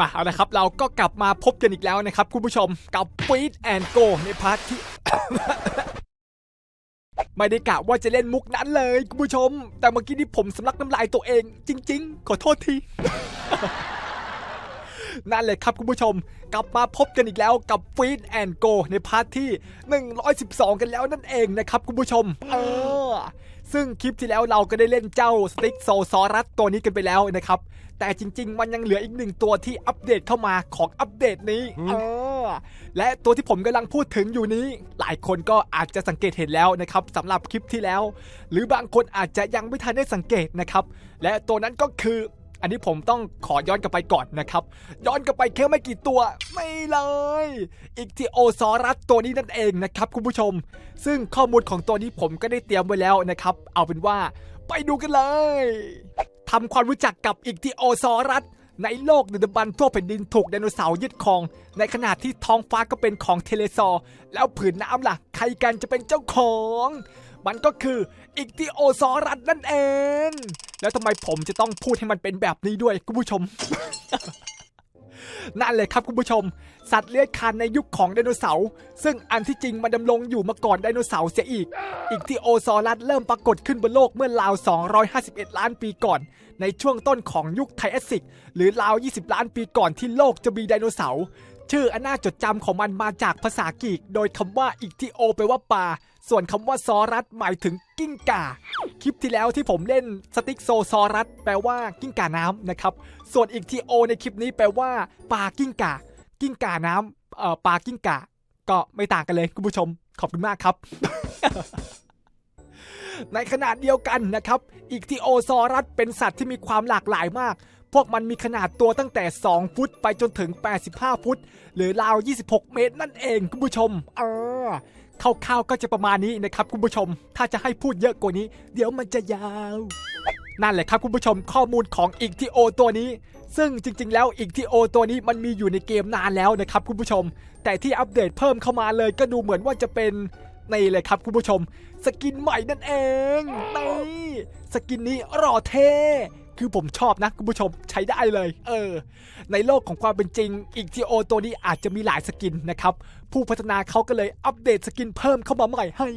มาเอาละครับเราก็กลับมาพบกันอีกแล้วนะครับ คุณผู้ชมกับ Feed and Go ในพาร์ทที่ ไม่ได้กะว่าจะเล่นมุกนั้นเลย คุณผู้ชม แต่เมื่อกี้นี้ผมสำลักน้ำลายตัวเอง จริง ๆ ขอโทษที นั่นเลยครับคุณผู้ชม กลับมาพบกันอีกแล้วกับ Feed and Go ในพาร์ทที่ 112 กันแล้วนั่นเองนะครับ คุณผู้ชม เออ ซึ่งคลิปที่แล้วเราก็ได้เล่นเจ้าสติ๊กโซซอรัสตัวนี้กันไปแล้วนะครับ แต่จริง ๆ มันยังเหลืออีกหนึ่งตัวที่อัปเดตเข้ามาของอัปเดตนี้เออและตัวที่ผมกำลังพูดถึงอยู่นี้ หลายคนก็อาจจะสังเกตเห็นแล้วนะครับสำหรับคลิปที่แล้ว หรือบางคนอาจจะยังไม่ทันได้สังเกตนะครับและตัวนั้นก็คือ อันนี้ผมต้องขอย้อนกลับไปก่อนนะครับ ย้อนกลับไปแค่ไม่กี่ตัว ไม่เลย อีกที่โอซอรัสตัวนี้นั่นเองนะครับคุณผู้ชม ซึ่งข้อมูลของตัวนี้ผมก็ได้เตรียมไว้แล้วนะครับ เอาเป็นว่าไปดูกันเลยทำความรู้จักกับอีกที่โอซอรัส ในโลกดึกดำบรรทั่วแผ่นดินถูกไดโนเสาร์ยึดครอง ในขณะที่ท้องฟ้าก็เป็นของเทเลซอร์ แล้วผืนน้ำล่ะ ใครกันจะเป็นเจ้าของ มันก็คืออิกติโอซอรัสนั่นเอง แล้วทำไมผมจะต้องพูดให้มันเป็นแบบนี้ด้วยคุณผู้ชม นั่นเลยครับคุณผู้ชม สัตว์เลื้อยคลานในยุคของไดโนเสาร์ซึ่งอันที่จริงมันดำรงอยู่มาก่อนไดโนเสาร์เสียอีก อีกที่โอซอรัสเริ่มปรากฏขึ้นบนโลกเมื่อราว 251 ล้านปีก่อน ในช่วงต้นของยุคไทแอสซิก หรือราว 20 ล้านปีก่อนที่โลกจะมีไดโนเสาร์ชื่ออันน่าจดจำของมันมาจากภาษากรีก โดยคำว่าอีกที่โอแปลว่าปลา ส่วนคำว่าซอรัสหมายถึงกิ้งก่า คลิปที่แล้วที่ผมเล่นสติ๊กโซซอรัสแปลว่ากิ้งก่าน้ำนะครับ ส่วนอีกทีโอในคลิปนี้แปลว่าปลากิ้งก่า กิ้งก่าน้ำเอ่อปลากิ้งก่า ก็ไม่ต่างกันเลยคุณผู้ชม ขอบคุณมากครับ ในขนาดเดียวกันนะครับ อีกทีโอซอรัสเป็นสัตว์ที่มีความหลากหลายมาก พวกมันมีขนาดตัวตั้งแต่ 2 ฟุตไปจนถึง 85 ฟุต หรือราว 26 เมตรนั่นเองคุณผู้ชม เออ คร่าวๆก็จะประมาณนี้นะครับคุณผู้ชม ถ้าจะให้พูดเยอะกว่านี้ เดี๋ยวมันจะยาว นั่นแหละครับคุณผู้ชมข้อมูลของอีกทีโอตัวนี้ ซึ่งจริง ๆ แล้วอีกทีโอตัวนี้มันมีอยู่ในเกมนานแล้วนะครับคุณผู้ชม แต่ที่อัปเดตเพิ่มเข้ามาเลยก็ดูเหมือนว่าจะเป็นนี่เลยครับคุณผู้ชม สกินใหม่นั่นเองนี่สกินนี้หล่อเท่ คือผมชอบนะคุณผู้ชมใช้ได้เลย เออ ในโลกของความเป็นจริงอีกทีโอตัวนี้อาจจะมีหลายสกินนะครับ ผู้พัฒนาเขาก็เลยอัปเดตสกินเพิ่มเข้ามาใหม่ให้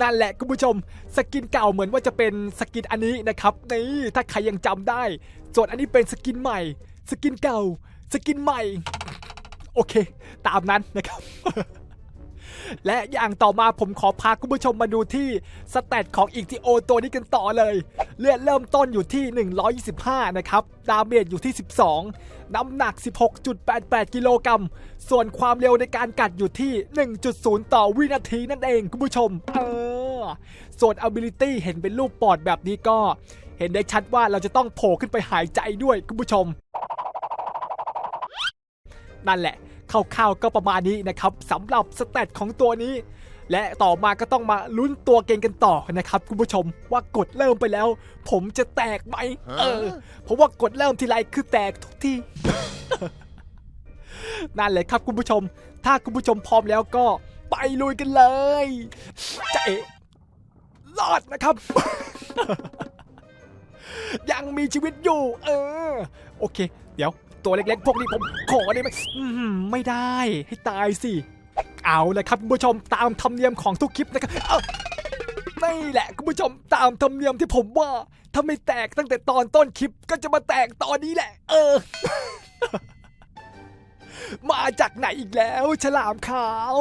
นั่นแหละคุณผู้ชม สกินเก่าเหมือนว่าจะเป็นสกินอันนี้นะครับนี่ถ้าใครยังจำได้ ส่วนอันนี้เป็นสกินใหม่ สกินเก่า สกินใหม่ โอเค ตามนั้นนะครับ และอย่างต่อมาผมขอพาคุณผู้ชมมาดูที่สเตตของอีกทีโอตัวนี้กันต่อเลย เลือดเริ่มต้นอยู่ที่ 125 นะครับ ดาเมจอยู่ที่ 12 น้ำหนัก 16.88 กิโลกรัม ส่วนความเร็วในการกัดอยู่ที่ 1.0 ต่อวินาทีนั่นเองคุณผู้ชม เออ ส่วน ability เห็นเป็นรูปปอดแบบนี้ก็ เห็นได้ชัดว่าเราจะต้องโผล่ขึ้นไปหายใจด้วยคุณผู้ชม นั่นแหละ คร่าวๆก็ประมาณนี้นะครับสำหรับสเตตของตัวนี้ และต่อมาก็ต้องมาลุ้นตัวเก่งกันต่อนะครับคุณผู้ชมว่ากดเริ่มไปแล้ว ผมจะแตกไหมเออเพราะว่ากดเริ่มทีไรคือแตกทุกทีนั่นเลยครับคุณผู้ชม ถ้าคุณผู้ชมพร้อมแล้วก็ไปลุยกันเลยจะเอะรอดนะครับ ยังมีชีวิตอยู่ เออ โอเค เดี๋ยว ตัวเล็กๆ พวกนี้ผมขอได้ไหมไม่ได้ ให้ตายสิ เอาเลยครับคุณผู้ชมตามธรรมเนียมของทุกคลิปนะครับนี่แหละคุณผู้ชมตามธรรมเนียมที่ผมว่า ถ้าไม่แตกตั้งแต่ตอนต้นคลิปก็จะมาแตกตอนนี้แหละ เออ มาจากไหนอีกแล้ว ฉลามขาว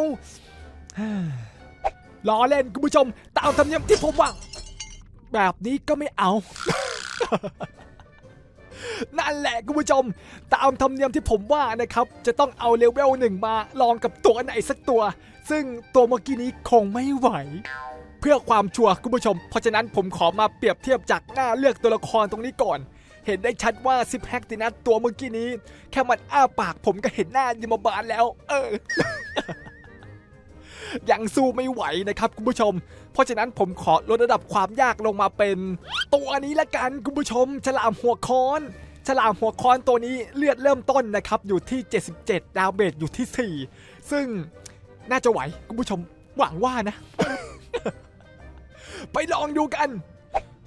ล้อเล่นคุณผู้ชม ตามธรรมเนียมที่ผมว่า แบบนี้ก็ไม่เอา นั่นแหละคุณผู้ชม ตามธรรมเนียมที่ผมว่านะครับ จะต้องเอาเลเวลหนึ่งมาลองกับตัวไหนสักตัว ซึ่งตัวเมื่อกี้นี้คงไม่ไหว เพื่อความชัวร์คุณผู้ชม เพราะฉะนั้นผมขอมาเปรียบเทียบจากหน้าเลือกตัวละครตรงนี้ก่อน เห็นได้ชัดว่าซิปแฮกตินัสตัวเมื่อกี้นี้ แค่มันอ้าปากผมก็เห็นหน้ายมบาลแล้ว เออยังสู้ไม่ไหวนะครับคุณผู้ชม เพราะฉะนั้นผมขอลดระดับความยากลงมาเป็น ตัวนี้ละกันคุณผู้ชมฉลามหัวค้อน ฉลามหัวค้อนตัวนี้เลือดเริ่มต้นนะครับอยู่ที่ 77 ดาวเบจอยู่ที่ 4 ซึ่งน่าจะไหวคุณผู้ชมหวังว่านะ ไปลองดูกัน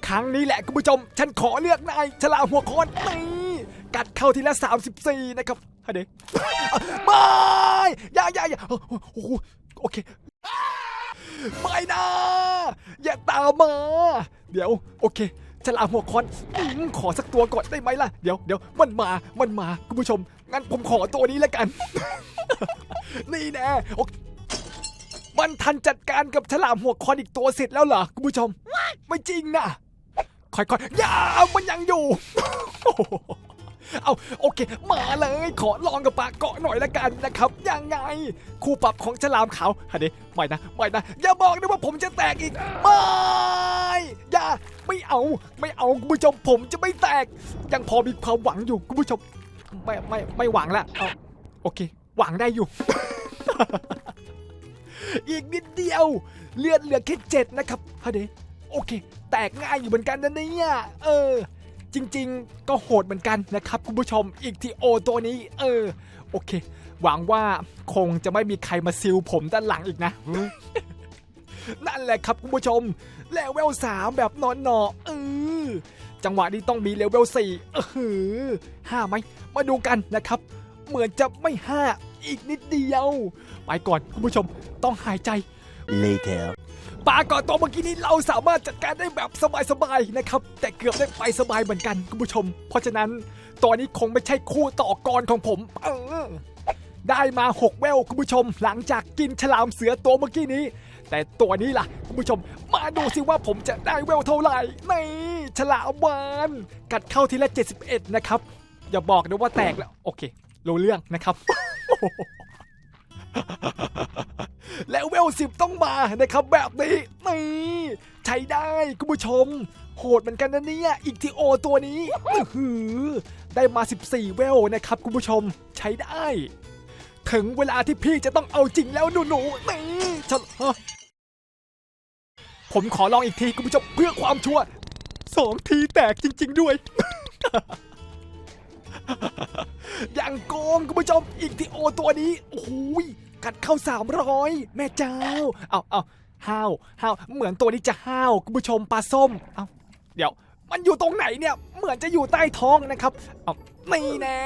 ครั้งนี้แหละคุณผู้ชม ฉันขอเลือกนายฉลามหัวค้อนนี่กัดเข้าทีละ 34 นะครับฮะเดไม่อย่าอย่าอย่าโอ้โหโอเคไม่นะอย่าตามมา เดี๋ยว โอเค ฉลามหัวคอนอืมขอสักตัวก่อนได้ไหมล่ะ เดี๋ยวเดี๋ยวมันมา มันมา คุณผู้ชม งั้นผมขอตัวนี้แล้วกัน นี่แน่โอเคมันทันจัดการกับฉลามหัวคอนอีกตัวเสร็จแล้วเหรอ คุณผู้ชม ไม่จริงนะค่อยๆอย่ามันยังอยู่ เอาโอ เค มาเลย ขอลองกับปากเกาะหน่อยละกันนะครับ ยังไง คู่ปรับของฉลามขาวฮะเดไม่นะไม่นะ อย่าบอกนะว่าผมจะแตกอีก ไม่อย่าไม่เอา ไม่เอาคุณผู้ชมผมจะไม่แตก ยังพอมีความหวังอยู่คุณผู้ชม ไม่ไม่ไม่หวังละเอาโอเค หวังได้อยู่ อีกนิดเดียว เลือดเหลือแค่เจ็ดนะครับฮะเดโอเค แตกง่ายอยู่เหมือนกันนะเนี่ย เออ จริงๆ ก็โหดเหมือนกันนะครับคุณผู้ชมอีกทีโอตัวนี้ เออ โอเค หวังว่าคงจะไม่มีใครมาซิลผมด้านหลังอีกนะ นั่นแหละครับคุณผู้ชม เลเวลสามแบบนอนหนอเออจังหวะนี้ต้องมีเลเวลสี่เออห้าไหม มาดูกันนะครับ เหมือนจะไม่ห้าอีกนิดเดียว ไปก่อนคุณผู้ชมต้องหายใจ Later. ปลาก่อนตัวเมื่อกี้นี้เราสามารถจัดการได้แบบสบายๆนะครับ แต่เกือบได้ไปสบายเหมือนกันคุณผู้ชม เพราะฉะนั้นตัวนี้คงไม่ใช่คู่ต่อกรของผมเออได้มา6เวลคุณผู้ชม หลังจากกินฉลามเสือตัวเมื่อกี้นี้ แต่ตัวนี้ล่ะคุณผู้ชม มาดูสิว่าผมจะได้เวลเท่าไหร่นี่ฉลามวานกัดเข้าทีละ 71 นะครับ อย่าบอกนะว่าแตกแล้ว โอเครู้เรื่องนะครับ แล้วเวลสิบต้องมานะครับแบบนี้นี่ใช้ได้คุณผู้ชม โหดเหมือนกันนะเนี่ยอีกทีโอตัวนี้หือได้มา 14 เวลนะครับคุณผู้ชมใช้ได้ ถึงเวลาที่พี่จะต้องเอาจริงแล้วหนูหนูนี่ฉันผมขอลองอีกทีคุณผู้ชมเพื่อความชัวร์สองทีแตกจริง ๆ ด้วย อย่างโกงคุณผู้ชมอีกทีโอตัวนี้โอ้โหยกัดเข้า 300 แม่เจ้า เอาเอาห้าวห้าวเหมือนตัวนี้จะห้าวคุณผู้ชมปลาส้มเอาเดี๋ยว มันอยู่ตรงไหนเนี่ย เหมือนจะอยู่ใต้ท้องนะครับเอานี่แน่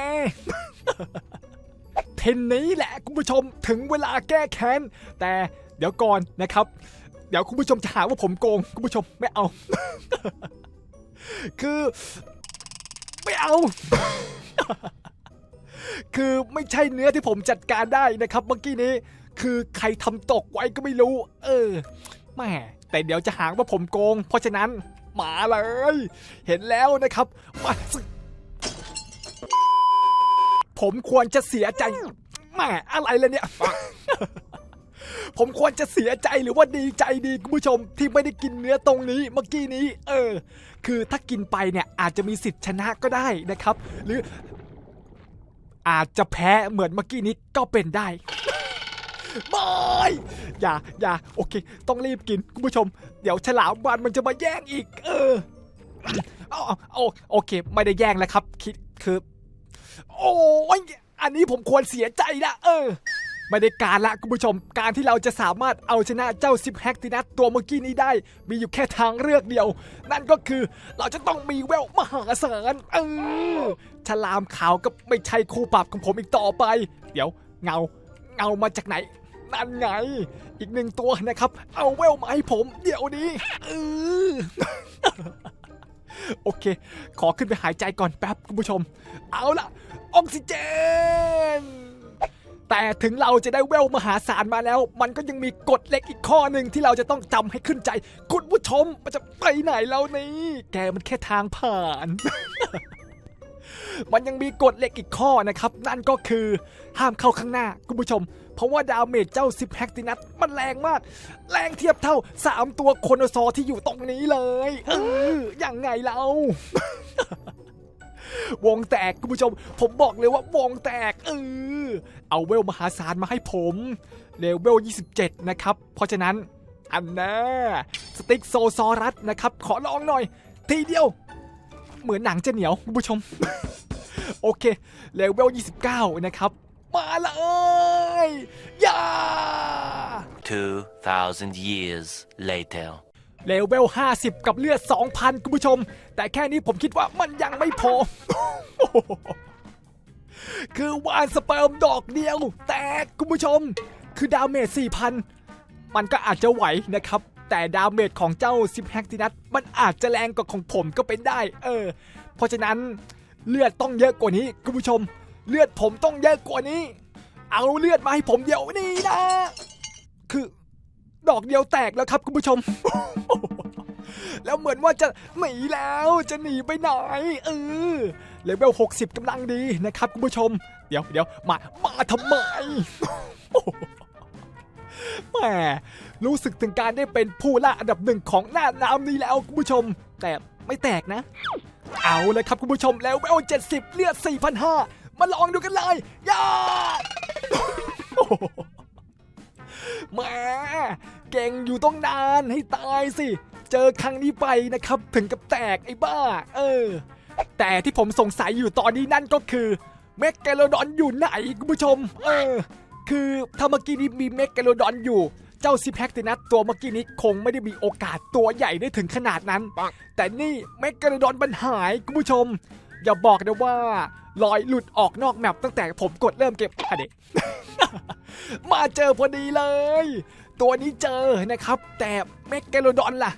เทนนี้แหละคุณผู้ชมถึงเวลาแก้แค้น แต่เดี๋ยวก่อนนะครับ เดี๋ยวคุณผู้ชมจะหาว่าผมโกง คุณผู้ชมไม่เอา คือ ไม่เอา คือไม่ใช่เนื้อที่ผมจัดการได้นะครับเมื่อกี้นี้ คือใครทำตกไว้ก็ไม่รู้ เออแม่แต่เดี๋ยวจะหางว่าผมโกง เพราะฉะนั้นมาเลย เห็นแล้วนะครับมาสผมควรจะเสียใจแม่อะไรเลยเนี่ย ผมควรจะเสียใจหรือว่าดีใจดีคุณผู้ชมที่ไม่ได้กินเนื้อตรงนี้เมื่อกี้นี้ เออ คือถ้ากินไปเนี่ยอาจจะมีสิทธิ์ชนะก็ได้นะครับ หรืออาจจะแพ้เหมือนเมื่อกี้นี้ก็เป็นได้ไม่อย่าอย่าโอเค ต้องรีบกินคุณผู้ชม เดี๋ยวฉลามวานมันจะมาแย่งอีก เออเอาเอาเอาโอเค ไม่ได้แย่งแล้วครับ คิดคือ โอ้ยอันนี้ผมควรเสียใจละเออ ไม่ได้การละคุณผู้ชม การที่เราจะสามารถเอาชนะเจ้าซิปแฮกตินัสตัวเมื่อกี้นี้ได้ มีอยู่แค่ทางเลือกเดียว นั่นก็คือเราจะต้องมีแววมหาศาลเออฉลามขาวก็ไม่ใช่คู่ปรับของผมอีกต่อไป เดี๋ยวเงาเงามาจากไหนนั่นไง อีกหนึ่งตัวนะครับ เอาแววมาให้ผม เดี๋ยวนี้เออโอเค ขอขึ้นไปหายใจก่อนแป๊บคุณผู้ชม เอาล่ะ ออกซิเจน แต่ถึงเราจะได้เวลมหาศาลมาแล้ว มันก็ยังมีกฎเล็กอีกข้อหนึ่งที่เราจะต้องจำให้ขึ้นใจ คุณผู้ชมมันจะไปไหนแล้วนี่แกมันแค่ทางผ่าน มันยังมีกฎเล็กอีกข้อนะครับ นั่นก็คือห้ามเข้าข้างหน้า คุณผู้ชม เพราะว่าดาเมจเจ้าซิปแฮกตินัสมันแรงมาก แรงเทียบเท่า 3 ตัวโคโนซอที่อยู่ตรงนี้เลยเออยังไงเรา วงแตกคุณผู้ชม ผมบอกเลยว่าวงแตกเออเอาเวลมหาศาลมาให้ผมเลเวล 27 นะครับ เพราะฉะนั้นอันน่สติ๊กโซซอรัสนะครับ ขอลองหน่อย ทีเดียว เหมือนหนังจะเหนียวคุณผู้ชม โอเคเลเวล 29 นะครับ มาเลยย่า2,000 years later. เลเวล 50 กับเลือด 2,000 คุณผู้ชม แต่แค่นี้ผมคิดว่ามันยังไม่พอ คือวานสเปิร์มดอกเดียว แตกคุณผู้ชม คือดาเมจ 4,000 มันก็อาจจะไหวนะครับ แต่ดาเมจของเจ้าซิปแฮกตินัสมันอาจจะแรงกว่าของผมก็เป็นได้ เออ เพราะฉะนั้นเลือดต้องเยอะกว่านี้ คุณผู้ชม เลือดผมต้องเยอะกว่านี้ เอาเลือดมาให้ผมเดี๋ยวนี้นะ คือ ดอกเดียวแตกแล้วครับคุณผู้ชม แล้วเหมือนว่าจะหนีแล้วจะหนีไปไหนเออเลเวล60กำลังดีนะครับคุณผู้ชม เดี๋ยวเดี๋ยวมามาทำไมแหมรู้สึกถึงการได้เป็นผู้ล่าอันดับหนึ่งของหน้าน้ำนี้แล้วคุณผู้ชม แต่ไม่แตกนะ เอาเลยครับคุณผู้ชมแล้วเวล70 เลือด 4,500 มาลองดูกันเลยย่าแหม เก่งอยู่ต้องนานให้ตายสิ เจอครั้งนี้ไปนะครับ ถึงกับแตกไอ้บ้า เออ แต่ที่ผมสงสัยอยู่ตอนนี้นั่นก็คือเมกเกโลดอนอยู่ไหนคุณผู้ชม เออ คือถ้าเมื่อกี้นี้มีเมกเกโลดอนอยู่เจ้าซิแพคตินัสตัวเมื่อกี้นี้คงไม่ได้มีโอกาสตัวใหญ่ได้ถึงขนาดนั้น แต่นี่เมกเกโลดอนมันหายคุณผู้ชม อย่าบอกนะว่าลอยหลุดออกนอกแมปตั้งแต่ผมกดเริ่มเก็บอะเด็มาเจอพอดีเลย ตัวนี้เจอนะครับ แต่เมกเกโลดอนล่ะ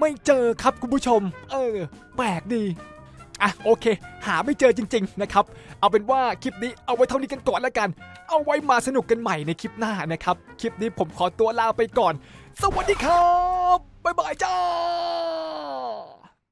ไม่เจอครับคุณผู้ชม เออ แปลกดีอะโอเค หาไม่เจอจริง ๆ นะครับ เอาเป็นว่าคลิปนี้เอาไว้เท่านี้กันก่อนแล้วกัน เอาไว้มาสนุกกันใหม่ในคลิปหน้านะครับ คลิปนี้ผมขอตัวลาไปก่อน สวัสดีครับ บ๊ายบายจ้า